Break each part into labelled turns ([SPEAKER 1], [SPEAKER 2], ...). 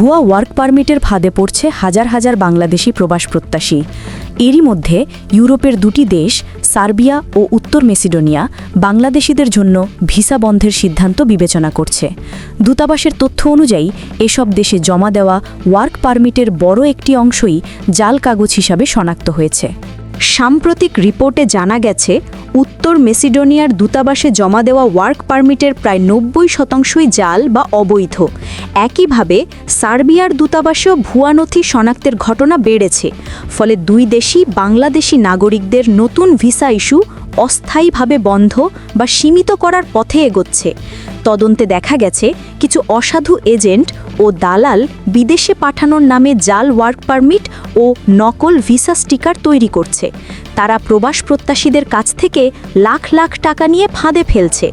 [SPEAKER 1] ভুয়া ওয়ার্ক পারমিটের ফাঁদে পড়ছে হাজার হাজার বাংলাদেশি প্রবাস প্রত্যাশী। এরই মধ্যে ইউরোপের দুটি দেশ, সার্বিয়া ও উত্তর মেসিডোনিয়া, বাংলাদেশিদের জন্য ভিসা বন্ধের সিদ্ধান্ত বিবেচনা করছে। দূতাবাসের তথ্য অনুযায়ী, এসব দেশে জমা দেওয়া ওয়ার্ক পারমিটের বড় একটি অংশই জাল কাগজ হিসাবে শনাক্ত হয়েছে। সাম্প্রতিক রিপোর্টে জানা গেছে উত্তর মেসিডোনিয়ার দূতাবাসে জমা দেওয়া ওয়ার্ক পারমিটের প্রায় নব্বই শতাংশই জাল বা অবৈধ। একইভাবে, সার্বিয়ার দূতাবাসেও ভুয়া নথি শনাক্তের ঘটনা বেড়েছে, ফলে দুই দেশই বাংলাদেশি নাগরিকদের নতুন ভিসা ইস্যু অস্থায়ীভাবে বন্ধ বা সীমিত করার পথে এগোচ্ছে। তদন্তে দেখা গেছে, কিছু অসাধু এজেন্ট ও দালাল বিদেশে পাঠানোর নামে জাল ওয়ার্ক পারমিট ও নকল ভিসা স্টিকার তৈরি করছে। তারা প্রবাস প্রত্যাশীদের কাছ থেকে লাখ লাখ টাকা নিয়ে ফাঁদে ফেলছে।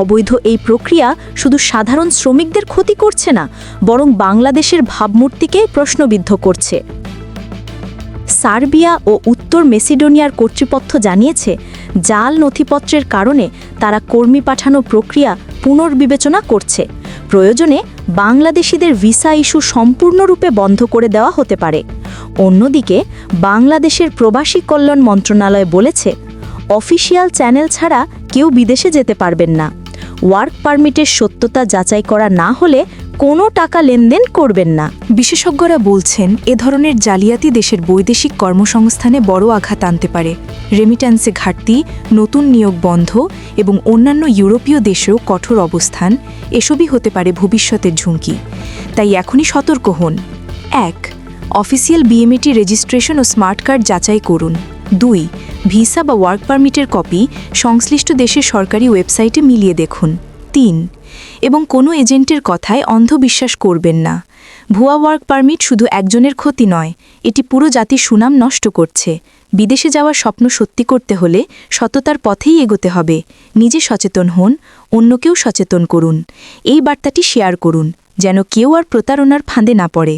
[SPEAKER 1] অবৈধ এই প্রক্রিয়া শুধু সাধারণ শ্রমিকদের ক্ষতি করছে না, বরং বাংলাদেশের ভাবমূর্তিকে প্রশ্নবিদ্ধ করছে। সার্বিয়া ও উত্তর মেসিডোনিয়ার কর্তৃপক্ষ জানিয়েছে, জাল নথিপত্রের কারণে তারা কর্মী পাঠানো প্রক্রিয়া পুনর্বিবেচনা করছে। প্রয়োজনে বাংলাদেশিদের ভিসা ইস্যু সম্পূর্ণরূপে বন্ধ করে দেওয়া হতে পারে। অন্যদিকে, বাংলাদেশের প্রবাসী কল্যাণ মন্ত্রণালয় বলেছে, অফিসিয়াল চ্যানেল ছাড়া কেউ বিদেশে যেতে পারবেন না। ওয়ার্ক পারমিটের সত্যতা যাচাই করা না হলে কোনো টাকা লেনদেন করবেন না।
[SPEAKER 2] বিশেষজ্ঞরা বলছেন, এ ধরনের জালিয়াতি দেশের বৈদেশিক কর্মসংস্থানে বড় আঘাত আনতে পারে। রেমিট্যান্সে ঘাটতি, নতুন নিয়োগ বন্ধ এবং অন্যান্য ইউরোপীয় দেশেও কঠোর অবস্থান, এসবই হতে পারে ভবিষ্যতের ঝুঁকি। তাই এখনই সতর্ক হন। এক, অফিসিয়াল বিএমএটি রেজিস্ট্রেশন ও স্মার্ট কার্ড যাচাই করুন। দুই, ভিসা বা ওয়ার্ক পারমিটের কপি সংশ্লিষ্ট দেশের সরকারি ওয়েবসাইটে মিলিয়ে দেখুন। তিন, এবং কোনো এজেন্টের কথায় অন্ধবিশ্বাস করবেন না। ভুয়া ওয়ার্ক পারমিট শুধু একজনের ক্ষতি নয়, এটি পুরো জাতির সুনাম নষ্ট করছে। বিদেশে যাওয়ার স্বপ্ন সত্যি করতে হলে সততার পথেই এগোতে হবে। নিজে সচেতন হন, অন্যকেও সচেতন করুন। এই বার্তাটি শেয়ার করুন, যেন কেউ আর প্রতারণার ফাঁদে না পড়ে।